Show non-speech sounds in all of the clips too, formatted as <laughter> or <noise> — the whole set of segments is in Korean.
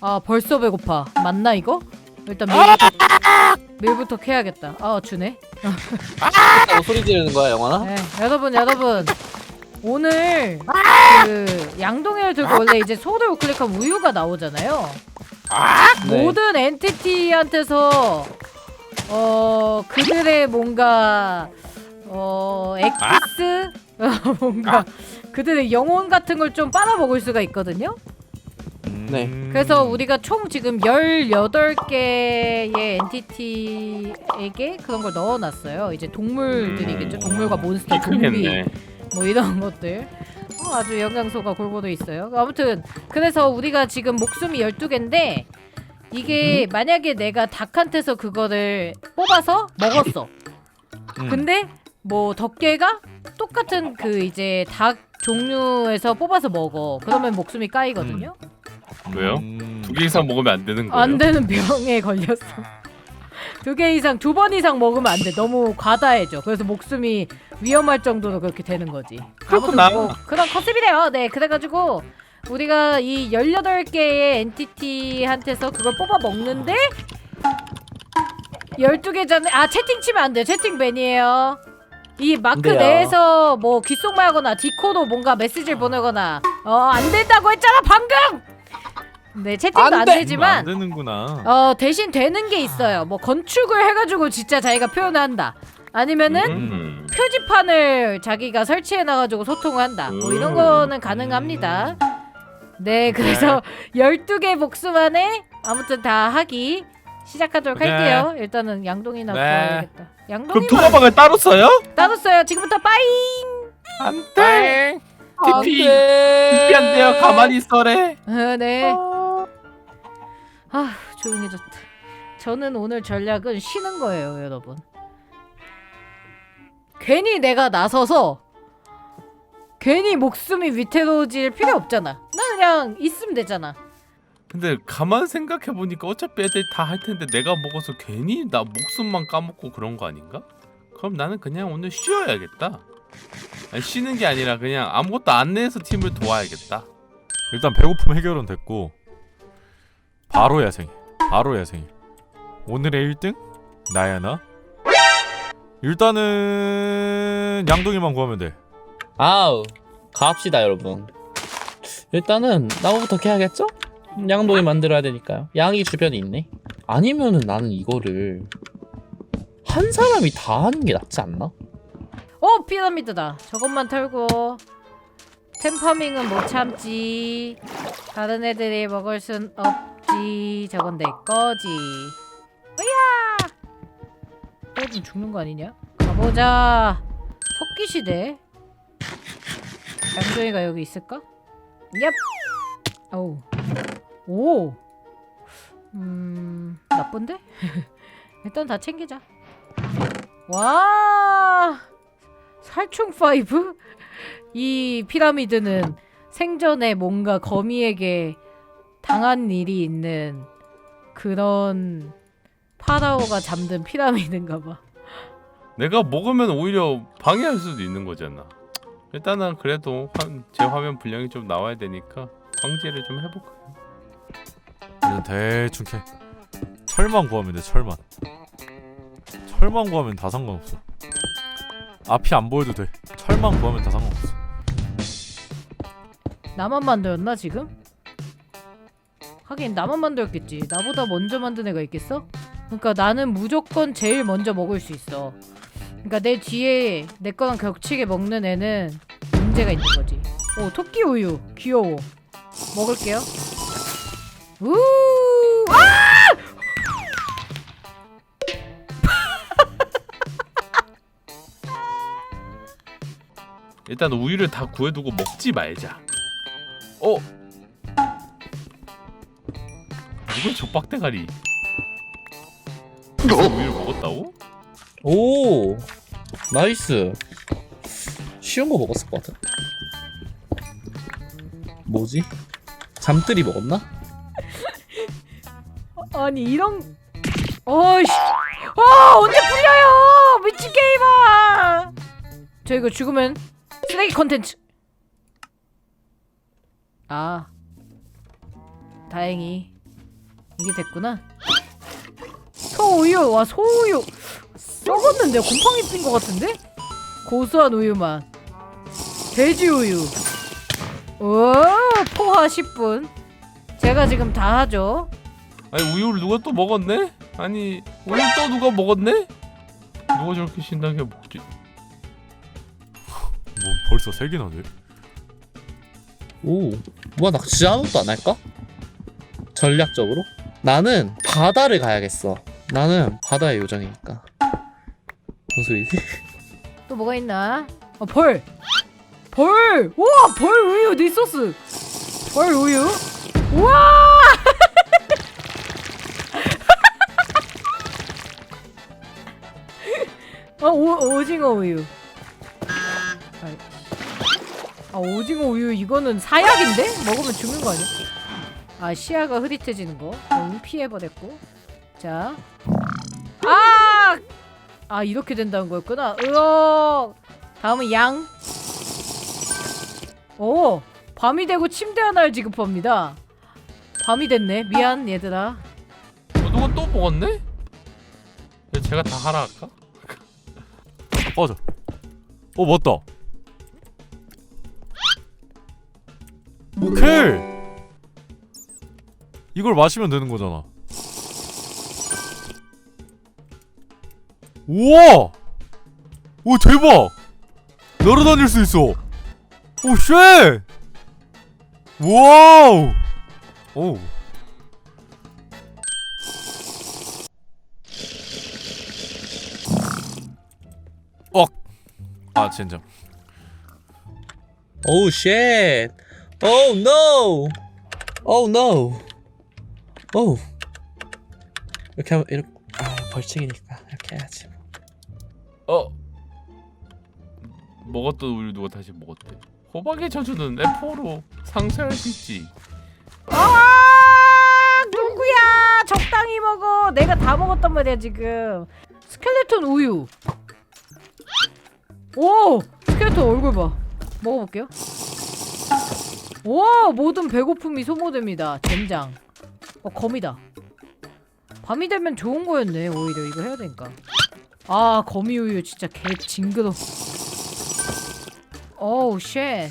아 벌써 배고파. 맞나 이거? 일단 밀부터 밀부터 캐야겠다. 아 주네. 하고 소리 지르는 거야 영화나? 네, 여러분 여러분 오늘 그 양동이를 들고 원래 이제 소를 우클릭하면 우유가 나오잖아요. 네. 모든 엔티티한테서 어 그들의 뭔가 어 엑기스 <laughs> 뭔가 그들의 영혼 같은 걸 좀 빨아먹을 수가 있거든요. 네. 그래서 우리가 총 지금 18개의 엔티티에게 그런 걸 넣어놨어요. 이제 동물들이겠죠. 동물과 몬스터, 좀비 크겠네. 뭐 이런 것들. 어, 아주 영양소가 골고루 있어요. 아무튼 그래서 우리가 지금 목숨이 12개인데 이게 만약에 내가 닭한테서 그거를 뽑아서 먹었어. 음. 근데 뭐 덕계가 똑같은 그 이제 닭 종류에서 뽑아서 먹어. 그러면 목숨이 까이거든요. 왜요? 음. 두 개 이상 먹으면 안 되는 거예요? 안 되는 병에 걸렸어. <laughs> 두 개 이상 두 번 이상 먹으면 안 돼. 너무 과다해져. 그래서 목숨이 위험할 정도로 그렇게 되는 거지. 그렇구나. 아무튼 뭐 그런 컨셉이래요. 네, 그래가지고 우리가 이 18개의 엔티티한테서 그걸 뽑아 먹는데 12개 전에 아 채팅 치면 안 돼. 채팅 밴이에요. 이 마크 안 돼요. 내에서 뭐 귓속말하거나 디코로 뭔가 메시지를 보내거나 어 안 된다고 했잖아 방금. 네 채팅도 안 안, 돼! 되지만 안 되는구나. 어 대신 되는 게 있어요. 뭐 건축을 해가지고 진짜 자기가 표현한다. 아니면은 음. 표지판을 자기가 설치해 놔가지고 소통을 한다. 뭐 이런 음. 거는 가능합니다. 네, 그래서 12개 목숨 안에 아무튼 다 하기 시작하도록 네. 할게요. 일단은 양동이나 네. 구해야겠다. 그럼 양동이만 도마방을 따로 써요? 따로 써요. 지금부터 빠잉. 안 돼. 안 TP. 돼. TP 안 돼요. 가만히 있어래. 어, 네. 아 조용해졌다. 저는 오늘 전략은 쉬는 거예요, 여러분. 괜히 내가 나서서 괜히 목숨이 위태로워질 필요 없잖아. 나 그냥 있으면 되잖아. 근데 가만 생각해 보니까 어차피 애들이 다할 텐데 내가 먹어서 괜히 나 목숨만 까먹고 그런 거 아닌가? 그럼 나는 그냥 오늘 쉬어야겠다. 아니, 쉬는 게 아니라 그냥 아무것도 안 내서 팀을 도와야겠다. 일단 배고픔 해결은 됐고 바로 야생. 바로 야생. 오늘의 1등 나야 나. 일단은 양동이만 구하면 돼. 아우 갑시다 여러분. 일단은 나무부터 캐야겠죠? 양동이 만들어야 되니까요. 양이 주변에 있네. 아니면은 나는 이거를 한 사람이 다 하는 게 낫지 않나? 어 피라미드다. 저것만 털고 템파밍은 못 참지. 다른 애들이 먹을 순 없 지. 저건 내 거지. 으야! 또좀 죽는 거 아니냐? 가보자. 석기시대. 양조이가 여기 있을까? 얍. 어우. 오. 음 나쁜데? <laughs> 일단 다 챙기자. 와. 살충 5? 이 피라미드는 생전에 뭔가 거미에게 당한 일이 있는 그런 파라오가 잠든 피라미드인가 봐. 내가 먹으면 오히려 방해할 수도 있는 거잖아. 일단은 그래도 화- 제 화면 분량이 좀 나와야 되니까 광제를 좀 해볼까요? 일단 대충 캐. 철만 구하면 돼. 철만. 철만 구하면 다 상관없어. 앞이 안 보여도 돼. 철만 구하면 다 상관없어. 나만 만들었나 지금? 하긴 나만 만들었겠지. 나보다 먼저 만든 애가 있겠어? 그러니까 나는 무조건 제일 먼저 먹을 수 있어. 그러니까 내 뒤에 내 거랑 겹치게 먹는 애는 문제가 있는 거지. 오 토끼 우유 귀여워. 먹을게요. 우! 아! 일단 우유를 다 구해두고 먹지 말자. 어? 이건 족박대가리. 우유를 먹었다고? 오 나이스. 쉬운 거 먹었을 것 같아. 뭐지? 잠들이 먹었나? <laughs> 아니 이런 어이씨 어 언제 풀려요 미친 게임아 저 이거 죽으면 쓰레기 컨텐츠 아 다행히 이게 됐구나. 소우유 와 소우유 썩었는데 곰팡이 핀 것 같은데? 고소한 우유만. 돼지 우유. 오 포화 10분. 제가 지금 다 하죠. 아니 우유를 누가 또 먹었네? 아니 우유 또 누가 먹었네? 누가 저렇게 신나게 먹지? 뭐 벌써 세 개나 돼? 오, 뭐야 나 진짜 아무것도 안 할까? 전략적으로? 나는 바다를 가야겠어. 나는 바다의 요정이니까. 무슨 소리지? <laughs> 또 뭐가 있나? 어, 벌! 벌! 우와! 벌 우유 네 소스! 벌 우유? 우와! 어, <laughs> 오, 오징어 우유. 아, 오징어 우유 이거는 사약인데? 먹으면 죽는 거 아니야? 아, 시야가 흐릿해지는 거. 응, 피해버렸고. 자. 아! 아 이렇게 된다는 거였구나. 으어. 다음은 양. 오 밤이 되고 침대 하나를 지급합니다. 밤이 됐네. 미안 얘들아. 어, 누가 또 먹었네? 야, 제가 다 하라 할까? 꺼져. 어 맞다. 오케이. 이걸 마시면 되는 거잖아. 우와! 오 대박! 날아다닐 수 있어. 오 쉣! 와우! 오. 아 젠장. 오우 쉣. 오우 노. 오우 노. 오우. 이렇게 하면 이렇게 아 벌칙이니까 이렇게 해야지. 어 먹었던 우유 누가 다시 먹었대? 호박의 저주는 F4로 상쇄할 수 있지. 아 누구야? 적당히 먹어. 내가 다 먹었단 말이야 지금. 스켈레톤 우유. 오 스켈레톤 얼굴 봐. 먹어볼게요. 와 모든 배고픔이 소모됩니다. 젠장. 어 거미다. 밤이 되면 좋은 거였네 오히려 이거 해야 되니까. 아 거미 우유 진짜 개 징그러. 오우 쉣.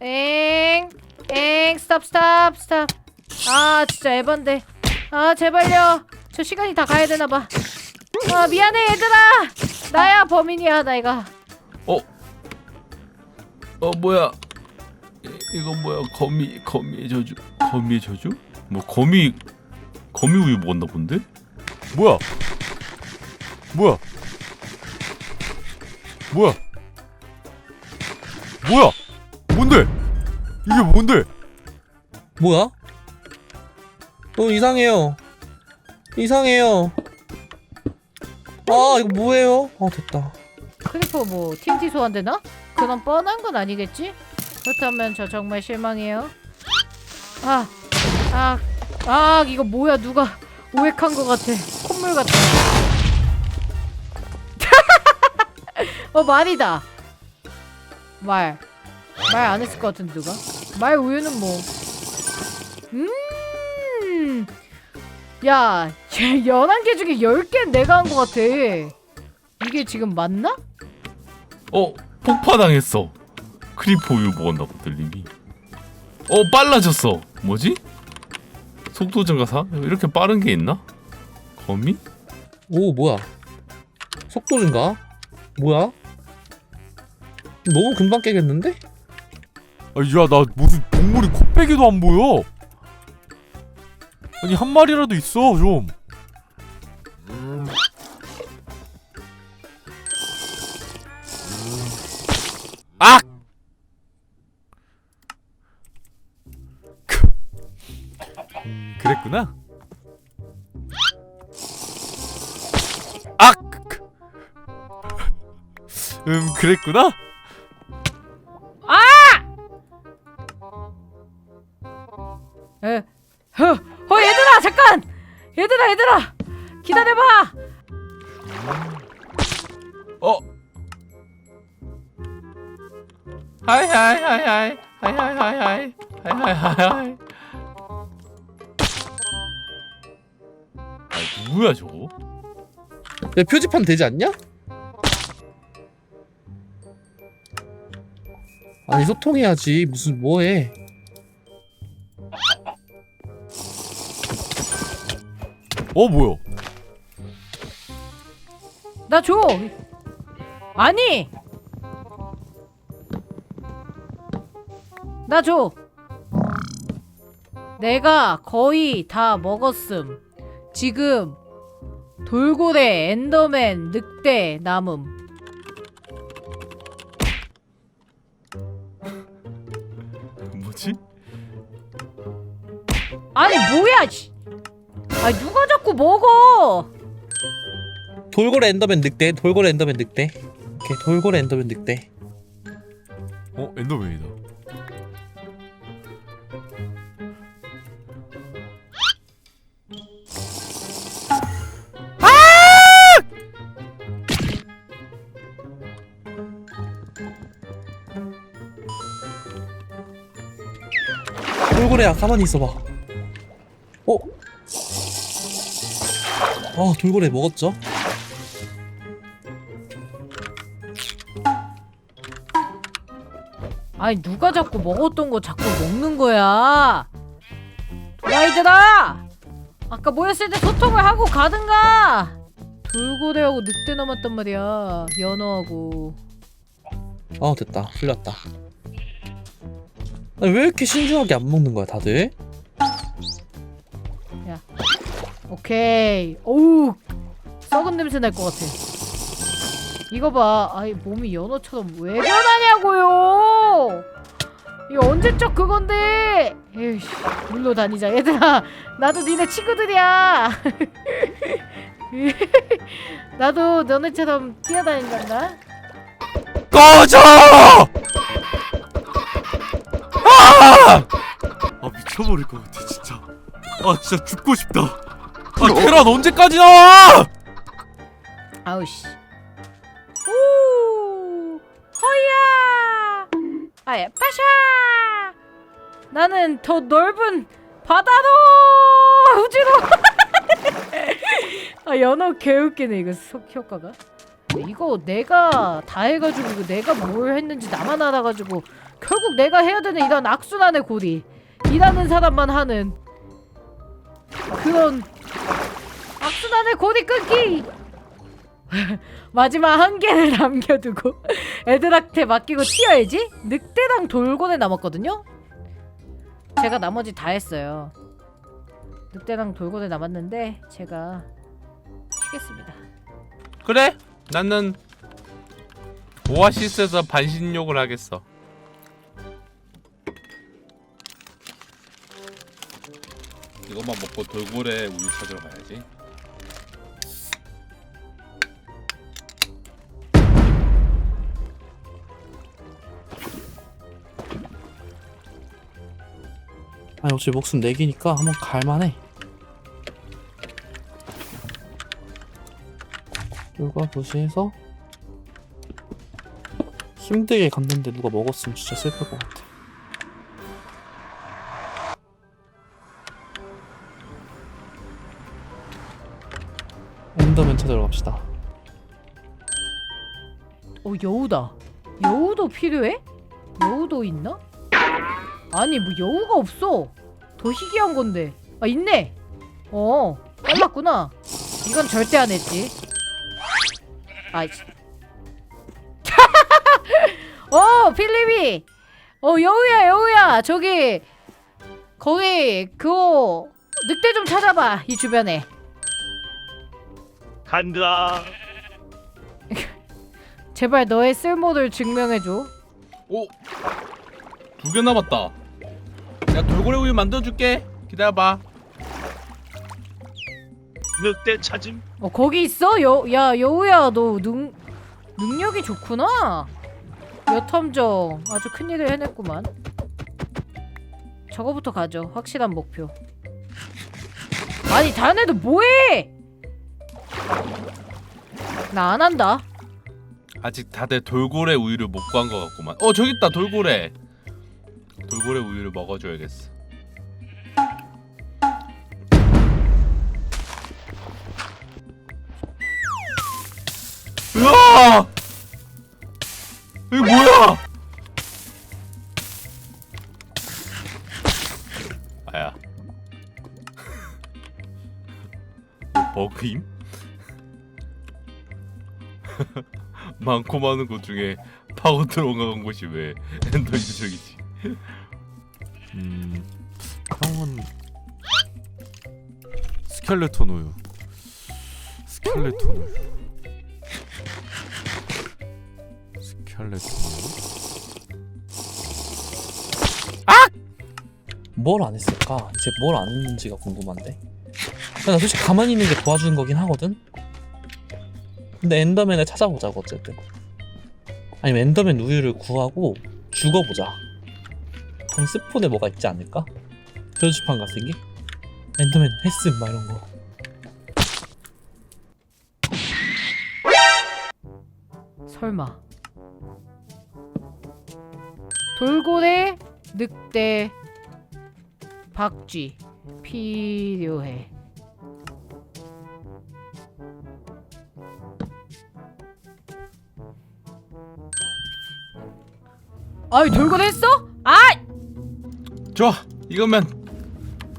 엥. 엥 스탑 스탑 스탑 아 진짜 에반데 아 제발요 저 시간이 다 가야 되나봐 아 미안해 얘들아 나야 범인이야 내가 어 뭐야? 이, 이거 뭐야? 거미 거미의 저주. 거미의 저주? 뭐 거미 거미 우유 먹었나 본데? 뭐야? 뭐야? 뭐야? 뭐야? 뭔데? 이게 뭔데? 뭐야? 어 이상해요. 이상해요. 아 이거 뭐예요? 아 됐다. 크리퍼 뭐 TNT 소환되나? 그런 뻔한 건 아니겠지? 그렇다면 저 정말 실망해요 아, 아, 아 이거 뭐야 누가 오획한 것 같아 콧물 같아 <laughs> 어 말이다 말 말 안 했을 것 같은데 누가 말 우유는 뭐 음, 야, <laughs> 연한 개 중에 10개는 내가 한 것 같아. 이게 지금 맞나? 어 폭파당했어. 크리퍼 우유 먹었나 보다 님이. 어 빨라졌어. 뭐지? 속도 증가사? 이렇게 빠른 게 있나? 거미? 오 뭐야? 속도 증가? 뭐야? 너무 금방 깨겠는데? 아, 야, 나 무슨 동물이 코빼기도 안 보여. 아니 한 마리라도 있어 좀. 악! <laughs> 음, 그랬구나. 악! 음, 그랬구나. 에, 허, 어 얘들아 잠깐, 얘들아 얘들아 기다려봐. 어? 하이 하이 하이 하이 하이 하이 하이 하이 하이 하이 하이 아 누구야 저거? 야, 표지판 되지 않냐? 아니 소통해야지 무슨 뭐해 어 뭐야? 나 줘. 아니. 나 줘. 내가 거의 다 먹었음. 지금 돌고래, 엔더맨, 늑대 남음. 뭐지? 아니 뭐야? 씨. 아니 누가 자꾸 먹어? 돌고래 엔더맨 늑대 돌고래 엔더맨 늑대 오케이 돌고래 엔더맨 늑대 어 엔더맨이다. 돌고래야 가만히 있어봐 어? 아 돌고래 먹었죠? 아니 누가 자꾸 먹었던 거 자꾸 먹는 거야? 도라이들아! 아까 모였을 때 소통을 하고 가든가! 돌고래하고 늑대 남았단 말이야 연어하고 아 됐다 풀렸다 아니, 왜 이렇게 신중하게 안 먹는 거야 다들? 오케이. 어우. 썩은 냄새 날 것 같아. 이거 봐. 아이 몸이 연어처럼 왜 변하냐고요. 이거 언제적 그건데. 에이씨 물로 다니자 얘들아. 나도 니네 친구들이야. <laughs> 나도 너네처럼 뛰어다닌단다. 꺼져! 아! 아 미쳐버릴 것 같아 진짜. 아 진짜 죽고 싶다. 아 계란 언제까지 나와? 아우씨 오 허야 아예 빠샤 나는 더 넓은 바다로 우주로 <laughs> 아 연어 개웃기네 이거 속 효과가 이거 내가 다 해가지고 이거 내가 뭘 했는지 나만 알아가지고 결국 내가 해야 되는 이런 악순환의 고리 일하는 사람만 하는 그런 악순환의 고리 끊기! <laughs> 마지막 한 개를 <laughs> 남겨두고 애들한테 맡기고 튀어야지. 늑대랑 돌고래 남았거든요? 제가 나머지 다 했어요. 늑대랑 돌고래 남았는데 제가 튀겠습니다. 그래? 나는 오아시스에서 반신욕을 하겠어. 이것만 먹고 돌고래 우유 찾으러 가야지. 아니 어차피 목숨 4개니까 한번 갈만해 돌과 도시에서 힘들게 갔는데 누가 먹었으면 진짜 슬플 것 같아. 엔더맨 찾으러 갑시다. 어 여우다. 여우도 필요해? 여우도 있나? 아니 뭐 여우가 없어. 더 희귀한 건데. 아 있네. 어 빨랐구나. 이건 절대 안 했지 아이씨 <laughs> 어 필립이 어 여우야 여우야 저기 거기 그거 늑대 좀 찾아봐 이 주변에 간다. <laughs> 제발 너의 쓸모를 증명해줘 오, 두 개 남았다. 야 돌고래 우유 만들어줄게. 기다려봐. 늑대 찾음. 어 거기 있어? 여, 야 여우야 너 능, 능력이 좋구나 여탐정 아주 큰일을 해냈구만 저거부터 가죠 확실한 목표 아니 다른 애들 뭐해 나 안 한다 아직 다들 돌고래 우유를 못 구한 것 같구만. 어 저기 있다 돌고래. 돌고래 우유를 먹어줘야겠어. 으아! 이게 뭐야? 아야. 버그임? <laughs> 많고 많은 곳 중에 파고 들어간 곳이 왜 엔더 유적이지? 음 형은 스켈레톤 우유 스켈레톤 우유 스켈레톤 우유 뭘안 했을까? 이제 뭘 안 했는지가 궁금한데. 나 솔직히 가만히 있는 게 도와주는 거긴 하거든. 근데 엔더맨을 찾아보자고 어쨌든. 아니면 엔더맨 우유를 구하고 죽어보자. 그럼 스폰에 뭐가 있지 않을까? 표지판 같은 게? 엔더맨 헬스 막 이런 거. 설마 돌고래 늑대 박쥐 필요해. 아이 돌고래 했어? 아 좋아 이거면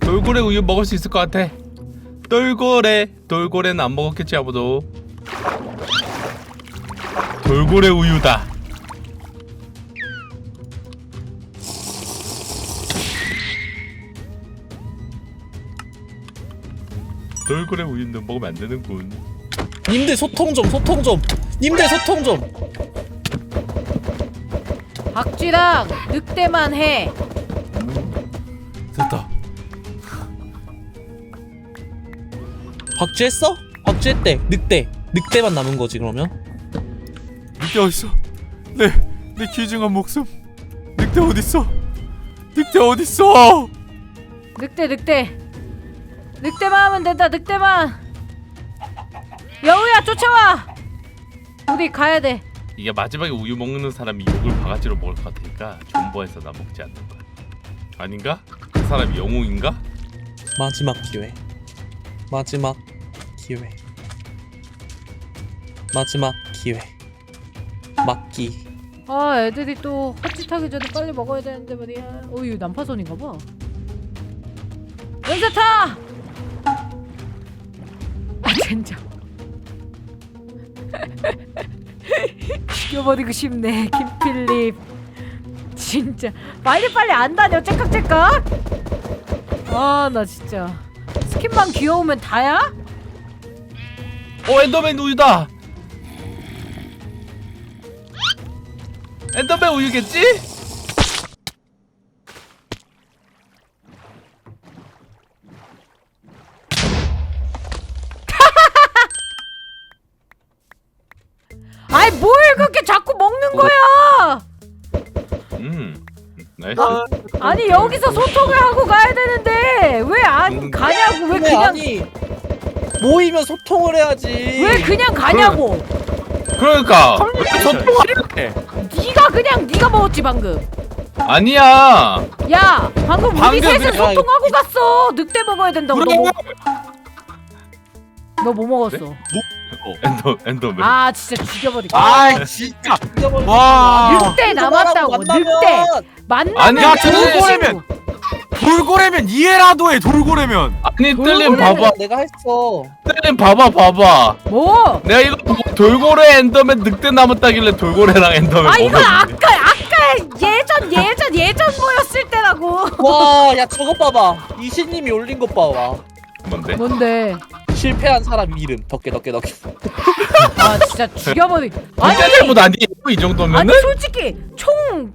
돌고래 우유 먹을 수 있을 것 같아. 돌고래 돌고래는 안 먹었겠지 아무도. 돌고래 우유다 돌고래 우유는 먹으면 안 되는군 님들 소통 좀 소통 좀. 님들 소통 좀. 박쥐랑 늑대만 해 됐다 박쥐 했어? 박쥐 했대. 늑대. 늑대만 남은 거지 그러면? 늑대 어딨어 내 내 귀중한 목숨 늑대 어딨어 늑대 어딨어 늑대 늑대 늑대만 하면 된다 늑대만 여우야 쫓아와 우리 가야 돼 이게 마지막에 우유 먹는 사람이 욕을 바가지로 먹을 것 같으니까 존버해서 나 먹지 않는 거야 아닌가? 그 사람이 영웅인가? 마지막 기회. 마지막 기회. 마지막 기회. 막기. 아 애들이 또 헛짓하기 전에 빨리 먹어야 되는데 말이야 어유 난파선인가 봐 연사타 아 젠장. 죽여버리고 싶네 김필립. 진짜. 빨리 빨리 안 다녀 째깍째깍. 아 나 진짜. 스킨만 귀여우면 다야? 어 엔더맨 우유다. 엔더맨 우유겠지? 아니 여기서 소통을 하고 가야 되는데 왜안 음. 가냐고 왜 근데 그냥 아니 모이면 소통을 해야지. 왜 그냥 가냐고. 그러니까. 소통하래 네가 그냥 네가 먹었지 방금. 아니야. 야 방금 우리 방금 셋은 그냥- 소통하고 갔어. 늑대 먹어야 된다고 그래. 너뭐 먹었어? 엔더 엔더맨 아 진짜 죽여버리겠다 아 진짜 죽여버리고 와 늑대 남았다고 늑대 만나면 아니야, 돌고래면! 친구. 돌고래면 이해라도 해 돌고래면 아니 뜰림 봐봐 내가 했어. 뜰림 봐봐 봐봐 뭐? 내가 이거 보고 돌고래 엔더맨 늑대 남았다길래 돌고래랑 엔더맨 아 이건 먹었는데. 아까 아까 예전 예전 예전 모였을 때라고 와, 야 저거 봐봐. 이신님이 올린 것 봐봐. 뭔데? 뭔데? 실패한 사람 이름 덕계 덕계 덕계. 아 진짜 죽여버리 아니 늑대 못 아니에요 이 정도면은? 아니 솔직히 총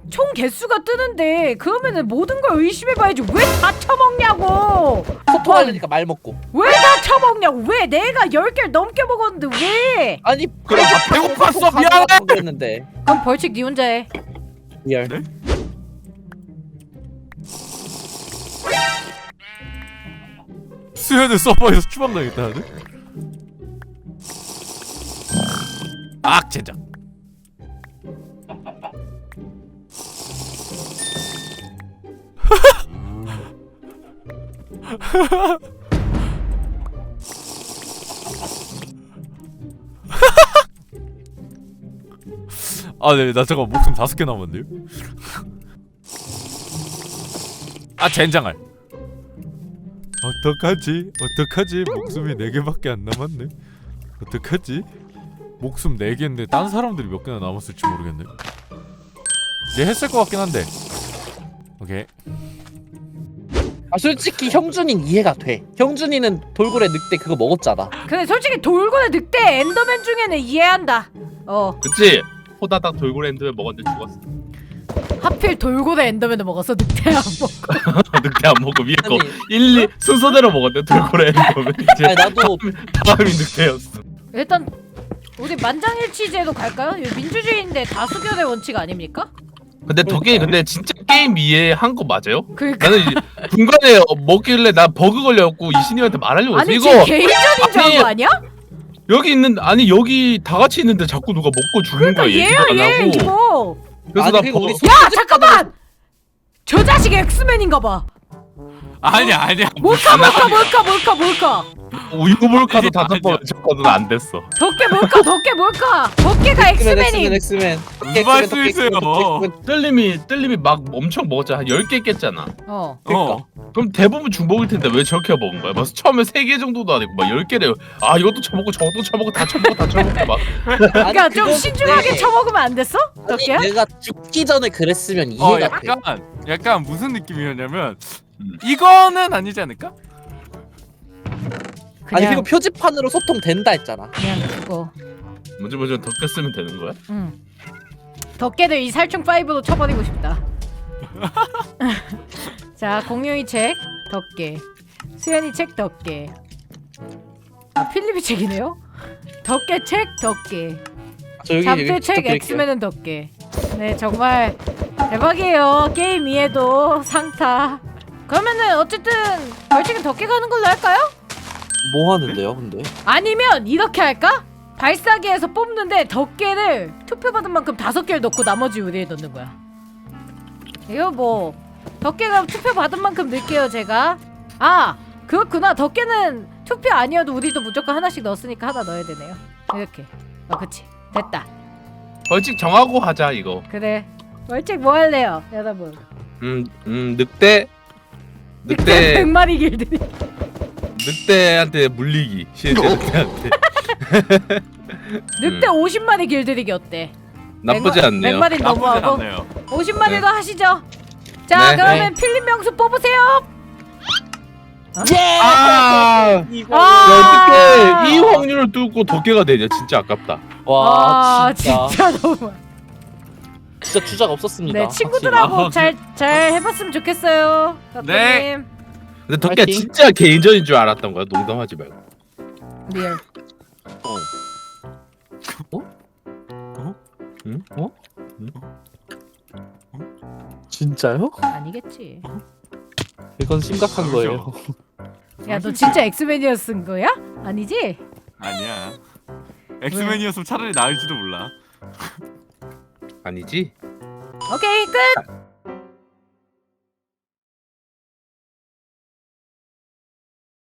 총 개수가 뜨는데 그러면은 모든 걸 의심해봐야지 왜다 처먹냐고 소통하려니까 말 먹고. 왜다 처먹냐고 왜 내가 10개를 넘게 먹었는데 왜 아니 그럼 나 배고팠어, 미안해! 그랬는데. 그럼 벌칙 네 혼자 해 리얼. 수현은 서버에서 추방당했다 하네 악 젠장 아네 나 잠깐 목숨 다섯 개 남았네요? 아 젠장할 어떡하지? 어떡하지? 목숨이 네 개밖에 안 남았네. 어떡하지? 목숨 네 개인데 딴 사람들이 몇 개나 남았을지 모르겠네. 얘 했을 것 같긴 한데. 오케이. 아 솔직히 형준이는 이해가 돼. 형준이는 돌고래 늑대 그거 먹었잖아. 근데 솔직히 돌고래 늑대 엔더맨 중에는 이해한다. 어. 그치? 호다닥 돌고래 엔드에 먹었는데 죽었어. 하필 돌고래 엔더맨을 먹어서 늑대 안 먹고 <laughs> 늑대 안 먹고 위에 거 아니, 1, 2 순서대로 먹었는데 돌고래 엔드면 이제 아니 나도 다음이 늑대였어. 일단 우리 만장일치제로 갈까요? 이거 민주주의인데 다수결의 원칙 아닙니까? 근데 덕이 근데 진짜 게임 이해한 거 맞아요? 그러니까 나는 중간에 어, 먹길래 나 버그 걸려갖고 이신이한테 말하려고 했어. 아니 이거 지금 개인전인 줄 아니, 알고 아니야? 여기 있는 아니 여기 다 같이 있는데 자꾸 누가 먹고 죽는 그러니까 거야 얘야 얘기도 안얘 하고. 이거 그래서 아니, 나 우리 야 잠깐만! 저 자식 엑스맨인가 봐 아니야 아니야 몰카 몰카 몰카 몰카 몰카 우유몰카도 다섯. 번 쳤거든 안 됐어. 덕계 몰카 덕계 몰카 덕계가 엑스맨 엑스맨이 엑스맨 엑스맨 무슨 말씀이세요? 뜰림이 뜰림이 막 엄청 먹었잖아. 한 10개 깼잖아. 어 어 그럼 대부분 중복일 텐데 왜 저렇게 먹은 거야? 막 처음에 3개 정도도 아니고 막 10개래. 아 이것도 쳐먹고 저것도 쳐먹고 다 쳐먹고 다 쳐먹고 막 <laughs> 그러니까 좀 신중하게 쳐먹으면 안 됐어? 덕계야? 내가 죽기 전에 그랬으면 어, 이해가 돼 약간 약간 무슨 느낌이었냐면 음. 이거는 아니지 않을까? 아니 그냥 그리고 표지판으로 소통 된다 했잖아. 그냥 그거. 먼저 먼저 덮개 쓰면 되는 거야? 응. 덕계들 이 살충 5로 쳐버리고 싶다. <laughs> 자 공룡이 책 덕계. 수현이 책 덕계. 아 필립이 책이네요? 덕계 책 덕계. 저 여기 잡채 여기 책 부탁드릴게요. 엑스맨은 덕계. 네 정말 대박이에요. 게임 이해도 상타 그러면은 어쨌든 벌칙은 덕계 가는 걸로 할까요? 뭐 하는데요 근데? 아니면 이렇게 할까? 발사기에서 뽑는데 덕계를 투표받은 만큼 다섯 개를 넣고 나머지 우리에 넣는 거야. 이거 뭐 덕계가 투표받은 만큼 넣을게요 제가. 아 그렇구나. 덕계는 투표 아니어도 우리도 무조건 하나씩 넣었으니까 하나 넣어야 되네요. 이렇게. 어 그치. 됐다. 벌칙 정하고 하자 이거. 그래. 월책 뭐 할래요 여러분? 음, 음 늑대 늑대 늑대 100마리 길들이 늑대한테 물리기 실제 늑대한테 <laughs> 늑대 50마리 길들이기 어때? 나쁘지 않네요. 100마리 나쁘지 너무하고 않네요 50마리로 네. 하시죠 자 네. 그러면 필립 명수 뽑으세요 아, 이거 아. 야, 어떻게 이 확률을 뚫고 덕계가 되냐? 진짜 아깝다. 와 아, 진짜 진짜 너무 진짜 주작 없었습니다 네 친구들하고 아, 잘잘 해봤으면 좋겠어요 네. 덕분님 근데 파이팅. 진짜 개인전인 줄 알았던 거야. 농담하지 말고. 리얼 응? 어? 진짜요? 아니겠지 이건 심각한 거예요 야 너 진짜 엑스맨이었은 거야? 아니지? 아니야 엑스맨이었으면 차라리 나을지도 몰라 아니지? 오케이 끝